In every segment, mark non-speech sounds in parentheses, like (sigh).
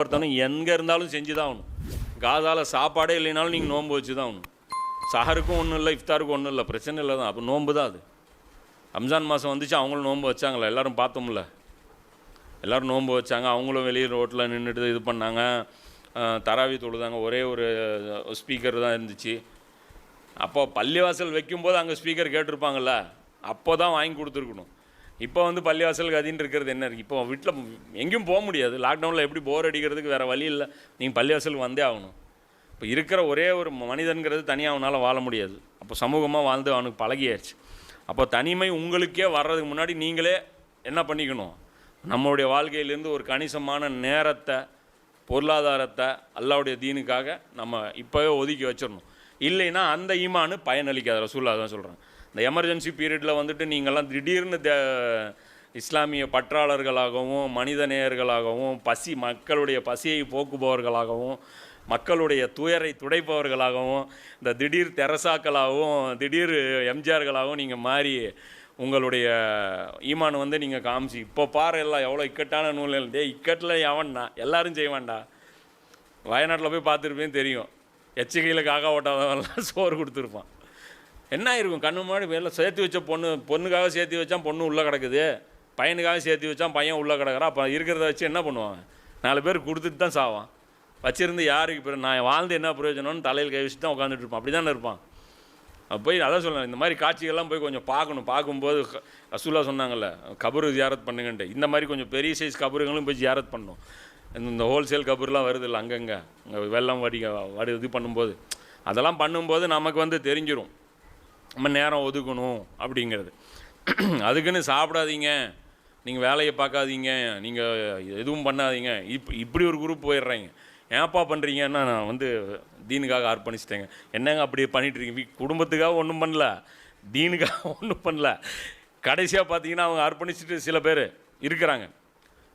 ஒருத்தனும் எங்கே இருந்தாலும் செஞ்சு தான் ஆகணும். காதால் சாப்பாடே இல்லைனாலும் நீங்கள் நோன்பு வச்சு தான் ஆகணும். சஹருக்கும் ஒன்றும் இல்லை இஃப்தாருக்கும் ஒன்றும் இல்லை பிரச்சனை இல்லை தான் அப்போ நோன்பு தான் அது. ரம்ஜான் மாதம் வந்துச்சு அவங்களும் நோன்பு வச்சாங்களே? எல்லாரும் பார்த்தோம்ல. எல்லாரும் நோன்பு வச்சாங்க அவங்களும் வெளியே ரோட்டில் நின்றுட்டு இது பண்ணாங்க. தராவி தொழுதாங்க. ஒரே ஒரு ஸ்பீக்கர் தான் இருந்துச்சு. அப்போ பள்ளிவாசல் வைக்கும்போது அங்கே ஸ்பீக்கர் கேட்டிருப்பாங்கல்ல அப்போ தான் வாங்கி கொடுத்துருக்கணும். இப்போ வந்து பள்ளிவாசல் கதின்னு இருக்கிறது என்ன இருக்குது இப்போ வீட்டில் எங்கேயும் போக முடியாது. லாக்டவுனில் எப்படி போர் அடிக்கிறதுக்கு வேறு வழி இல்லை. நீங்கள் பள்ளிவாசலுக்கு வந்தே ஆகணும். இப்போ இருக்கிற ஒரே ஒரு மனிதன்கிறது தனியாக அவனால் வாழ முடியாது. அப்போ சமூகமாக வாழ்ந்து அவனுக்கு பழகியாச்சு. அப்போ தனிமை உங்களுக்கே வர்றதுக்கு முன்னாடி நீங்களே என்ன பண்ணிக்கணும்? நம்மளுடைய வாழ்க்கையிலேருந்து ஒரு கணிசமான நேரத்தை பொருளாதாரத்தை அல்லாவுடைய தீனுக்காக நம்ம இப்போவே ஒதுக்கி வச்சிடணும். இல்லைன்னா அந்த ஈமானு பயனளிக்காத. ரசூல்லா தான் சொல்கிறேன் இந்த எமர்ஜென்சி பீரியடில் வந்துட்டு நீங்கள்லாம் திடீர்னு தே இஸ்லாமிய பற்றாளர்களாகவும் மனித நேயர்களாகவும் பசி மக்களுடைய பசியை போக்குபவர்களாகவும் மக்களுடைய துயரை துடைப்பவர்களாகவும் இந்த திடீர் தெரசாக்களாகவும் திடீர் எம்ஜிஆர்களாகவும் நீங்கள் மாறி உங்களுடைய ஈமான் வந்து நீங்கள் காமிச்சு இப்போ பாரு எல்லாம் எவ்வளோ இக்கட்டான நூல் டே இக்கட்டில் எவன்டா? எல்லாரும் செய்வான்டா. வயநாட்டில் போய் பார்த்துருப்பேன் தெரியும். எச்சகையில் காக்கா ஓட்டாதவன்லாம் சோறு கொடுத்துருப்பான். என்ன இருக்கும் கண்ணு முன்னாடி வெளில சேர்த்து வச்ச பொண்ணு பொண்ணுக்காக சேர்த்து வச்சான் பொண்ணு உள்ளே கிடக்குது. பையனுக்காக சேர்த்து வச்சான் பையன் உள்ளே கிடக்குறான் அப்போ இருக்கிறத வச்சு என்ன பண்ணுவாங்க நாலு பேர் கொடுத்துட்டு தான் சாவான். வச்சிருந்து யாருக்கு பிற நான் வாழ்ந்து என்ன பிரயோஜனம்னு தலையில் கை வச்சுட்டு தான் உட்காந்துட்டு இருப்பான். அப்படி தானே இருப்பான் போய் அதான் சொல்கிறேன் இந்த மாதிரி காட்சிகள்லாம் போய் கொஞ்சம் பார்க்கணும். பார்க்கும்போது க- ரசூலா சொன்னாங்கல்ல கபரு ஜியாரத் பண்ணுங்கன்ட்டு. இந்த மாதிரி கொஞ்சம் பெரிய சைஸ் கபருங்களும் போய் ஜியாரத் பண்ணணும் இந்த- ஹோல்சேல் கபர்லாம் வருது இல்லை அங்கங்கே. அங்கே வெள்ளம் வடி வடி இது பண்ணும்போது. அதெல்லாம் பண்ணும்போது நமக்கு வந்து தெரிஞ்சிடும் நம்ம நேரம் ஒதுக்கணும் அப்படிங்கிறது. அதுக்குன்னு சாப்பிடாதீங்க. நீங்கள் வேலையை பார்க்காதீங்க. நீங்கள் எதுவும் பண்ணாதீங்க. இப் இப்படி ஒரு குரூப் போயிடுறாங்க. ஏன்ப்பா பண்ணுறீங்கன்னா நான் வந்து தீனுக்காக அர்ப்பணிச்சிட்டேங்க. என்னங்க அப்படி பண்ணிட்டு இருக்கீங்க? குடும்பத்துக்காக ஒன்றும் பண்ணல. தீனுக்காக (laughs) ஒன்றும் பண்ணல. கடைசியாக பார்த்தீங்கன்னா அவங்க அர்ப்பணிச்சுட்டு சில பேர் இருக்கிறாங்க.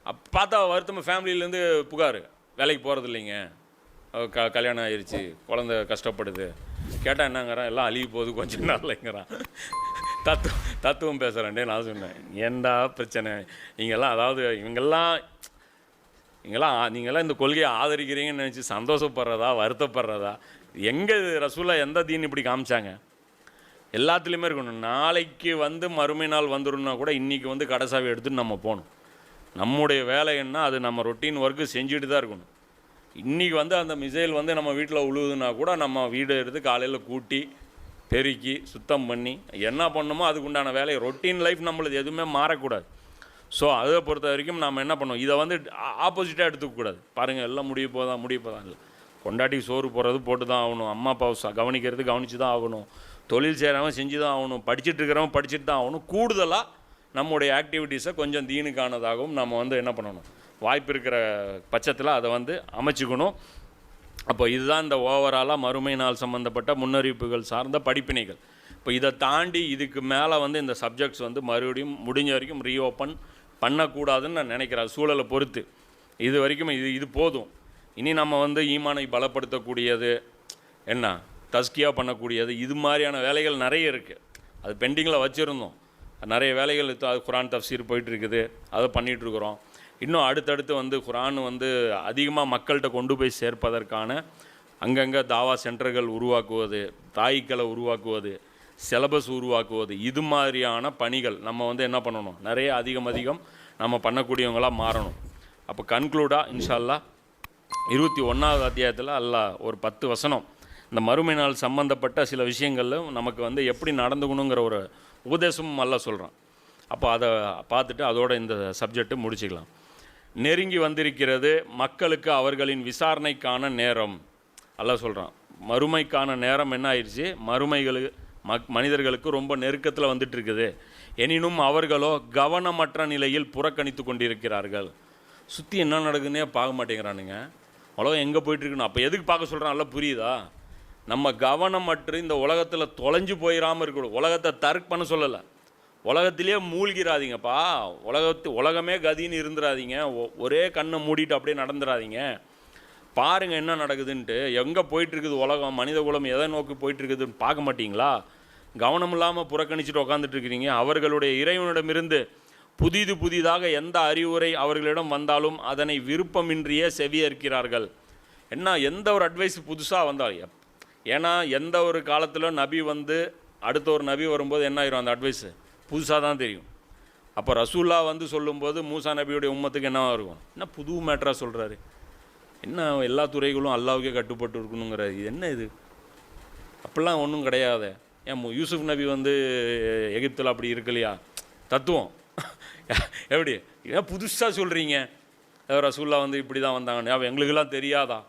அப் பார்த்தா வருத்தம் ஃபேமிலியிலேருந்து புகார். வேலைக்கு போகிறது இல்லைங்க க கல்யாணம் ஆயிடுச்சு குழந்த கஷ்டப்படுது. கேட்டால் என்னங்கிறான்? எல்லாம் அழுகி போகுது கொஞ்சம் நாள்லைங்கிறான். தத்துவம் தத்துவம் பேசுகிறேன்டே நான் சொன்னேன். ஏன்டா பிரச்சனை? நீங்கள்லாம் அதாவது இவங்கெல்லாம் நீங்களாம் நீங்களாம் இந்த கொள்கையை ஆதரிக்கிறீங்கன்னு நினச்சி சந்தோஷப்படுறதா வருத்தப்படுறதா? எங்கே ரசூலா எந்த தீன் இப்படி காமிச்சாங்க? எல்லாத்துலேயுமே இருக்கணும். நாளைக்கு வந்து மறுமை நாள் வந்துடும்னா கூட இன்றைக்கி வந்து கடைசாவை எடுத்துன்னு நம்ம போகணும். நம்முடைய வேலை என்ன? அது நம்ம ரொட்டீன் ஒர்க்கு செஞ்சுட்டு தான் இருக்கணும். இன்றைக்கி வந்து அந்த மிசைல் வந்து நம்ம வீட்டில் உழுவுதுன்னா கூட நம்ம வீடு எடுத்து காலையில் கூட்டி பெருக்கி சுத்தம் பண்ணி என்ன பண்ணணுமோ அதுக்குண்டான வேலையை ரொட்டீன் லைஃப் நம்மளுக்கு எதுவுமே மாறக்கூடாது. ஸோ அதை பொறுத்த வரைக்கும் நம்ம என்ன பண்ணோம் இதை வந்து ஆப்போசிட்டாக எடுத்துக்கக்கூடாது. பாருங்கள் எல்லாம் முடிய போதான் முடிய போதான் இல்லை. கொண்டாட்டி சோறு போடுறது போட்டு தான் ஆகணும். அம்மா அப்பாவை கவனிக்கிறது கவனித்து தான் ஆகணும். தொழில் செய்கிறவன் செஞ்சு தான் ஆகணும். படிச்சுட்டு இருக்கிறவன் படிச்சுட்டு தான் ஆகணும். கூடுதலாக நம்முடைய ஆக்டிவிட்டீஸை கொஞ்சம் தீனுக்கானதாகவும் நம்ம வந்து என்ன பண்ணணும்? வாய்ப்பு இருக்கிற பட்சத்தில் அதை வந்து அமைச்சுக்கணும். அப்போ இதுதான் இந்த ஓவராலாக மறுமை நாள் சம்மந்தப்பட்ட முன்னறிவிப்புகள் சார்ந்த படிப்பினைகள். இப்போ இதை தாண்டி இதுக்கு மேலே வந்து இந்த சப்ஜெக்ட்ஸ் வந்து மறுபடியும் முடிஞ்ச வரைக்கும் ரீஓப்பன் பண்ணக்கூடாதுன்னு நான் நினைக்கிறேன். சூழலை பொறுத்து. இது வரைக்கும் இது இது போதும். இனி நம்ம வந்து ஈமானை பலப்படுத்தக்கூடியது என்ன தஸ்கியாக பண்ணக்கூடியது இது மாதிரியான வேலைகள் நிறைய இருக்குது அது பெண்டிங்கில் வச்சுருந்தோம். நிறைய வேலைகள் அது குரான் தஃப்சீர் போயிட்டுருக்குது அதை பண்ணிகிட்ருக்குறோம் இன்னும் அடுத்தடுத்து வந்து குரான் வந்து அதிகமாக மக்கள்கிட்ட கொண்டு போய் சேர்ப்பதற்கான அங்கங்கே தாவா சென்டர்கள் உருவாக்குவது தாய்க்களை உருவாக்குவது சிலபஸ் உருவாக்குவது இது மாதிரியான பணிகள் நம்ம வந்து என்ன பண்ணணும்? நிறைய அதிகம் அதிகம் நம்ம பண்ணக்கூடியவங்களாக மாறணும். அப்போ கன்க்ளூடாக இன்ஷால்லா இருபத்தி ஒன்றாவது அத்தியாயத்தில் அல்லாஹ் ஒரு பத்து வசனம். இந்த மறுமை நாள் சம்மந்தப்பட்ட சில விஷயங்களும் நமக்கு வந்து எப்படி நடந்துக்கணுங்கிற ஒரு உபதேசமும் அல்ல சொல்கிறான் அப்போ அதை பார்த்துட்டு அதோட இந்த சப்ஜெக்ட்டு முடிச்சுக்கலாம். நெருங்கி வந்திருக்கிறது மக்களுக்கு அவர்களின் விசாரணைக்கான நேரம். அல்ல சொல்கிறான் மறுமைக்கான நேரம் என்ன ஆயிடுச்சு? மறுமைகளுக்கு மக் மனிதர்களுக்கு ரொம்ப நெருக்கத்தில் வந்துட்டு இருக்குது எனினும் அவர்களோ கவனமற்ற நிலையில் புறக்கணித்து கொண்டிருக்கிறார்கள். சுற்றி என்ன நடக்குதுன்னே பார்க்க மாட்டேங்கிறானுங்க. உலகம் எங்கே போயிட்டுருக்குன்னு அப்போ எதுக்கு பார்க்க சொல்கிறான் நல்லா புரியுதா? நம்ம கவனமற்று இந்த உலகத்தில் தொலைஞ்சு போயிடாமல் இருக்கணும் உலகத்தை தர்க் பண்ண சொல்லலை. உலகத்திலே மூழ்கிறாதீங்கப்பா. உலகத்து உலகமே கதின்னு இருந்துடாதீங்க ஒ- ஒரே கண்ணை மூடிட்டு அப்படியே நடந்துடாதீங்க பாருங்கள் என்ன நடக்குதுன்ட்டு. எங்கே போயிட்டுருக்குது உலகம்? மனித குலம் எதை நோக்கி போயிட்டுருக்குதுன்னு பார்க்க மாட்டிங்களா? கவனம் இல்லாமல் புறக்கணிச்சுட்டு உக்காந்துட்டுருக்கிறீங்க. அவர்களுடைய இறைவனிடமிருந்து புதிது புதிதாக எந்த அறிவுரை அவர்களிடம் வந்தாலும் அதனை விருப்பமின்றியே செவியேற்கிறார்கள். என்ன எந்த ஒரு அட்வைஸ் புதுசாக வந்தால் ஏன்னா எந்த ஒரு காலத்தில் நபி வந்து அடுத்த ஒரு நபி வரும்போது என்ன ஆயிரும் அந்த அட்வைஸு புதுசாக தான் தெரியும். அப்போ ரசூல்லா வந்து சொல்லும்போது மூசா நபியுடைய உம்மத்துக்கு என்னவாக இருக்கும்? என்ன புது மேட்டராக சொல்கிறாரு என்ன எல்லா துறைகளும் அல்லாவுக்கே கட்டுப்பட்டு இருக்கணுங்கிறாரு. இது என்ன இது? அப்படிலாம் ஒன்றும் கிடையாது. ஏன் மு- யூசுப் நபி வந்து எகிப்தில் அப்படி இருக்கலையா? தத்துவம். (laughs) எப்படி? ஏன் புதுசாக சொல்கிறீங்க ரசூல்லா வந்து இப்படி தான் வந்தாங்கன்னு. அப்போ எங்களுக்கெல்லாம் தெரியாதா?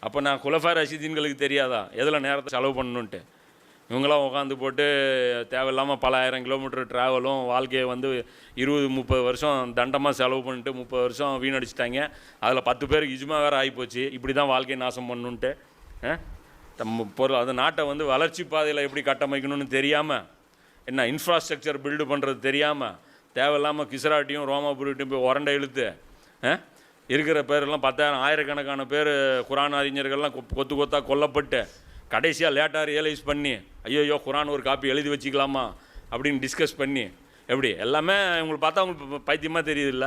அப்போ நான் குலஃபா ரஷீதீன்களுக்கு தெரியாதா? எதில் நேரத்தை செலவு பண்ணணுன்ட்டு இவங்களாம் உட்காந்து போட்டு தேவையில்லாமல் பல ஆயிரம் கிலோமீட்டர் ட்ராவலும் வாழ்க்கையை வந்து இருபது முப்பது வருஷம் தண்டமாக செலவு பண்ணிட்டு முப்பது வருஷம் வீணடிச்சிட்டாங்க அதில் பத்து பேருக்கு இஜுமா வேறு ஆகிப்போச்சு இப்படி தான் வாழ்க்கையை நாசம் பண்ணணுன்ட்டு ஆ? நம்ம பொருள் அந்த நாட்டை வந்து வளர்ச்சி பாதையில் எப்படி கட்டமைக்கணும்னு தெரியாமல் என்ன இன்ஃப்ராஸ்ட்ரக்சர் பில்டு பண்ணுறது தெரியாமல் தேவையில்லாமல் கிசராட்டியும் ரோமாபுரிட்டையும் போய் உரண்டை இழுத்து ஆ? இருக்கிற பேரெல்லாம் பத்தாயிரம் ஆயிரக்கணக்கான பேர் குரான் அறிஞர்கள்லாம் கொ- கொத்து கொத்தாக கொல்லப்பட்டு கடைசியாக லேட்டாக ரியலைஸ் பண்ணி ஐயோ குரான் ஒரு காப்பி எழுதி வச்சுக்கலாமா அப்படின்னு டிஸ்கஸ் பண்ணி எப்படி? எல்லாமே இவங்களுக்கு பார்த்தா அவங்களுக்கு பைத்தியமாக தெரியுதுல்ல?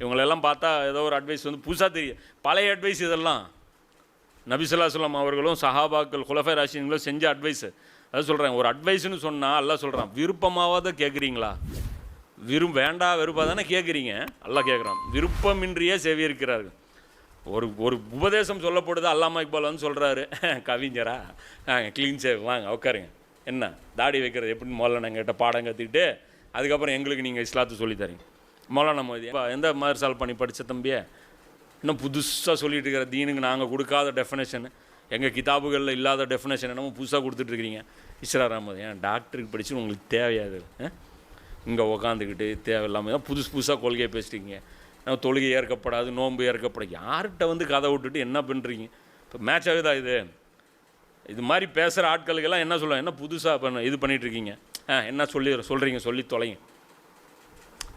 இவங்களெல்லாம் பார்த்தா ஏதோ ஒரு அட்வைஸ் வந்து புதுசாக தெரியும் பழைய அட்வைஸ் இதெல்லாம். நபிசுல்லாஸ்லாம் அவர்களும் சஹாபாக்கள் குலஃபை ராசிங்களும் செஞ்ச அட்வைஸ் அதான் சொல்கிறேன் ஒரு அட்வைஸ்னு சொன்னால் எல்லாம் சொல்கிறான் விருப்பமாவது கேட்குறீங்களா விரும் வேண்டா வெறுப்பாக தானே கேட்குறீங்க எல்லாம் கேட்குறான் விருப்பமின்றியே செவி இருக்கிறார்கள் ஒரு ஒரு உபதேசம் சொல்லப்படுது அல்லாமா இக்பால் சொல்கிறாரு (laughs) கவிஞரா. க்ளீன் சேவ் வாங்க உட்காருங்க என்ன? தாடி வைக்கிறது எப்படின்னு முதல்ல நாங்கள் கிட்ட பாடம் கற்றுக்கிட்டு அதுக்கப்புறம் எங்களுக்கு நீங்கள் இஸ்லாத்து சொல்லித் தரீங்க. மௌலானா மோதி எந்த மாதிரி சால்வ் பண்ணி படித்த தம்பியே? இன்னும் புதுசாக சொல்லிட்டு இருக்கிற தீனுக்கு நாங்கள் கொடுக்காத டெஃபினேஷன் எங்கள் கிதாபுகளில் இல்லாத டெஃபினேஷன் என்னமோ புதுசாக கொடுத்துட்ருக்கிறீங்க இஸ்ரா ராமது ஏன் டாக்டருக்கு படித்து உங்களுக்கு தேவையாது இங்கே உக்காந்துக்கிட்டு தேவையில்லாமல் தான் புதுசு புதுசாக கொள்கையை பேசிட்டீங்க தொழுகை ஏற்கப்படாது நோன்பு ஏற்கப்படாது? யார்கிட்ட வந்து கதை விட்டுட்டு என்ன பண்ணுறீங்க இப்போ மேட்ச் ஆகுதா இது? இது மாதிரி பேசுகிற ஆட்களுக்கெல்லாம் என்ன சொல்லுவாங்க? என்ன புதுசாக பண்ண இது பண்ணிகிட்ருக்கீங்க இருக்கீங்க? ஆ என்ன சொல்லி சொல்கிறீங்க சொல்லி தொலைங்க.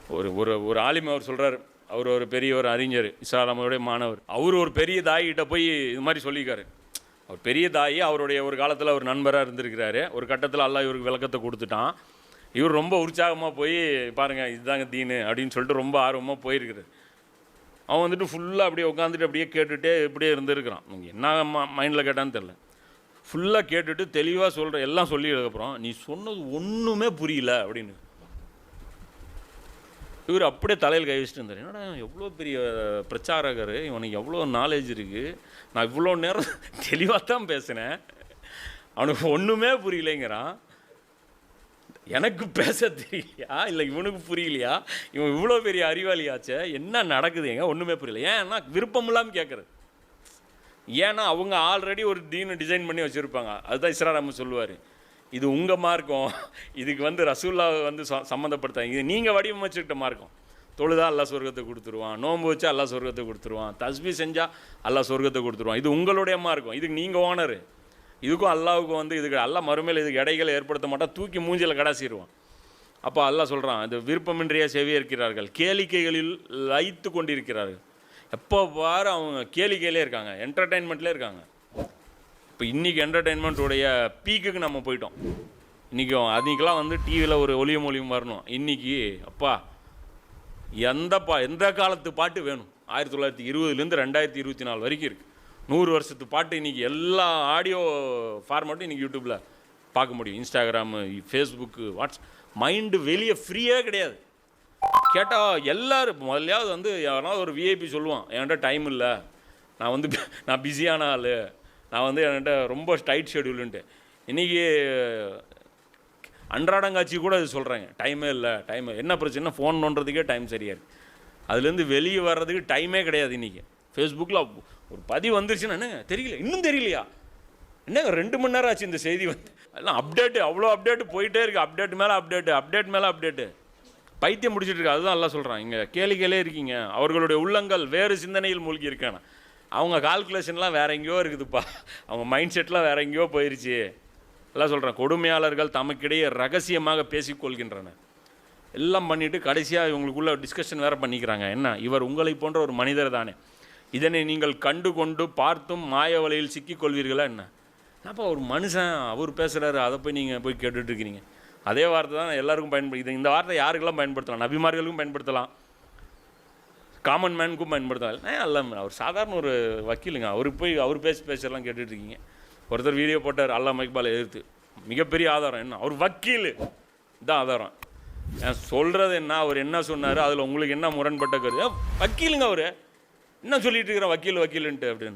ஒரு ஒரு ஒரு ஆலிம் அவர் சொல்கிறார் அவர் ஒரு பெரிய ஒரு அறிஞர் இஸ்லாமுடைய மாணவர். அவர் ஒரு பெரிய தாயிட்ட போய் இது மாதிரி சொல்லியிருக்காரு. அவர் பெரிய தாயி அவருடைய ஒரு காலத்தில் ஒரு நண்பராக இருந்திருக்கிறாரு. ஒரு கட்டத்தில் எல்லாம் இவருக்கு விளக்கத்தை கொடுத்துட்டான். இவர் ரொம்ப உற்சாகமாக போய் பாருங்கள் இதுதாங்க தீனு அப்படின்னு சொல்லிட்டு ரொம்ப ஆர்வமாக போயிருக்கிறார். அவன் வந்துட்டு ஃபுல்லாக அப்படியே உட்காந்துட்டு அப்படியே கேட்டுகிட்டே இப்படியே இருந்திருக்கிறான். நீங்கள் என்ன மைண்டில் கேட்டான்னு தெரில ஃபுல்லாக கேட்டுட்டு தெளிவாக சொல்கிற எல்லாம் சொல்லியதுக்கப்புறம் நீ சொன்னது ஒன்றுமே புரியல அப்படின்னு. இவர் அப்படியே தலையில் கை வச்சுட்டு இருந்தார். என்னடா எவ்வளோ பெரிய பிரச்சாரகர் இவனுக்கு எவ்வளோ நாலேஜ் இருக்குது நான் இவ்வளோ நேரம் தெளிவாக தான் பேசினேன். அவனுக்கு ஒன்றுமே புரியலைங்கிறான். எனக்கு பேச தெரியலையா? இல்லை இவனுக்கு புரியலையா? இவன் இவ்வளோ பெரிய அறிவாளியாச்சே? என்ன நடக்குதுங்க ஒன்றுமே புரியல. ஏன்னா விருப்பம் இல்லாமல் கேட்குறது ஏன்னா அவங்க ஆல்ரெடி ஒரு தீனு டிசைன் பண்ணி வச்சுருப்பாங்க. அதுதான் இஸ்ராராம சொல்லுவார். இது உங்கள் மார்க்கம். இதுக்கு வந்து ரசூல்லாவை வந்து ச சம்மந்தப்படுத்தாங்க இது நீங்கள் வடிவமைச்சுக்கிட்ட மார்க்கம். தொழுதா எல்லா சொர்க்கத்தை கொடுத்துருவான். நோன்பு வச்சா எல்லா சொர்க்கத்தை கொடுத்துருவான். தஸ்பி செஞ்சால் எல்லா சொர்க்கத்தை கொடுத்துருவான். இது உங்களுடைய மார்க்கம். இதுக்கு நீங்கள் ஓனர். இதுக்கும் அல்லாவுக்கும் வந்து இதுக்கு அல்லா மறுமையில் இதுக்கு இடைகளை ஏற்படுத்த மாட்டான் தூக்கி மூஞ்சியில் கடாசிடுவான் அப்போ அல்லா சொல்கிறான் இது விருப்பமின்றியே செவியிருக்கிறார்கள் கேளிக்கைகளில் லைத்து கொண்டிருக்கிறார்கள். எப்போ பாரு அவங்க கேளிக்கையிலே இருக்காங்க என்டர்டெயின்மெண்ட்லேயே இருக்காங்க. இப்போ இன்றைக்கி என்டர்டெயின்மெண்ட்டுடைய பீக்குக்கு நம்ம போயிட்டோம். இன்றைக்கி அன்றைக்கெலாம் வந்து டிவியில் ஒரு ஒளியும் ஒளியும் வரணும். இன்றைக்கி அப்பா எந்த பா எந்த காலத்து பாட்டு வேணும்? ஆயிரத்தி தொள்ளாயிரத்தி இருபதுலேருந்து ரெண்டாயிரத்தி இருபத்தி நாலு வரைக்கும் இருக்குது நூறு வருஷத்து பாட்டு இன்றைக்கி எல்லா ஆடியோ ஃபார்மேட்டும் இன்றைக்கி யூடியூப்பில் பார்க்க முடியும். இன்ஸ்டாகிராமு ஃபேஸ்புக்கு வாட்ஸ் மைண்டு வெளியே ஃப்ரீயே கிடையாது. கேட்டால் எல்லாரும் முதல்லையாவது வந்து யாராவது ஒரு விஐபி சொல்லுவான். என்கிட்ட டைம் இல்லை. நான் வந்து நான் பிஸியான ஆள். நான் வந்து என்கிட்ட ரொம்ப டைட் ஷெடியூலுன்ட்டு இன்றைக்கி அன்றாடங்காட்சி கூட இது சொல்கிறாங்க டைமே இல்லை. டைம் என்ன பிரச்சனை ஃபோன் பண்ணுறதுக்கே டைம் சரியாக இருக்குது அதுலேருந்து வெளியே வர்றதுக்கு டைமே கிடையாது இன்றைக்கி ஃபேஸ்புக்கில் ஒரு பதிவு வந்துருச்சுன்னா என்னங்க? தெரியல. இன்னும் தெரியலையா? என்னங்க ரெண்டு மணி நேரம் ஆச்சு இந்த செய்தி வந்து? எல்லாம் அப்டேட்டு அவ்வளோ அப்டேட்டு போயிட்டே இருக்குது அப்டேட் மேலே அப்டேட்டு அப்டேட் மேலே அப்டேட்டு பைத்தியம் முடிச்சிட்டு இருக்கு. அதுதான் எல்லாம் சொல்கிறான் இங்கே கேளிக்கையிலே இருக்கீங்க. அவர்களுடைய உள்ளங்கள் வேறு சிந்தனையில் மூழ்கி இருக்கான. அவங்க கால்குலேஷன்லாம் வேற எங்கேயோ இருக்குதுப்பா. அவங்க மைண்ட் செட்லாம் வேற எங்கேயோ போயிருச்சு. எல்லாம் சொல்கிறேன் கொடுமையாளர்கள் தமக்கிடையே ரகசியமாக பேசிக்கொள்கின்றன எல்லாம் பண்ணிவிட்டு கடைசியாக இவங்களுக்குள்ள டிஸ்கஷன் வேறு பண்ணிக்கிறாங்க. என்ன? இவர் உங்களை போன்ற ஒரு மனிதர் தானே. இதனை நீங்கள் கண்டு கொண்டு பார்த்தும் மாய வலையில் சிக்கிக்கொள்வீர்களா என்ன? அப்போ ஒரு மனுஷன் அவர் பேசுகிறாரு அதை போய் நீங்கள் போய் கேட்டுட்ருக்கிறீங்க அதே வார்த்தை தான் எல்லாருக்கும் பயன்படுத்தி இந்த வார்த்தை யாருக்கெல்லாம் பயன்படுத்தலாம்? நபிமார்களுக்கும் பயன்படுத்தலாம். காமன் மேனுக்கும் பயன்படுத்தலாம். ஏன் அல்ல அவர் சாதாரண ஒரு வக்கீலுங்க. அவருக்கு போய் அவர் பேசி பேசலாம் கேட்டுட்ருக்கீங்க ஒருத்தர் வீடியோ போட்டார் அல்லா மைக்பால் எதிர்த்து. மிகப்பெரிய ஆதாரம் என்ன? அவர் வக்கீல். தான் ஆதாரம். நான் சொல்கிறது என்ன? அவர் என்ன சொன்னார்? அதில் உங்களுக்கு என்ன முரண்பட்ட கருது வக்கீலுங்க அவர். என்ன சொல்லிட்டு இருக்கிறேன் வக்கீல் வக்கீலுன்ட்டு அப்படின்னு.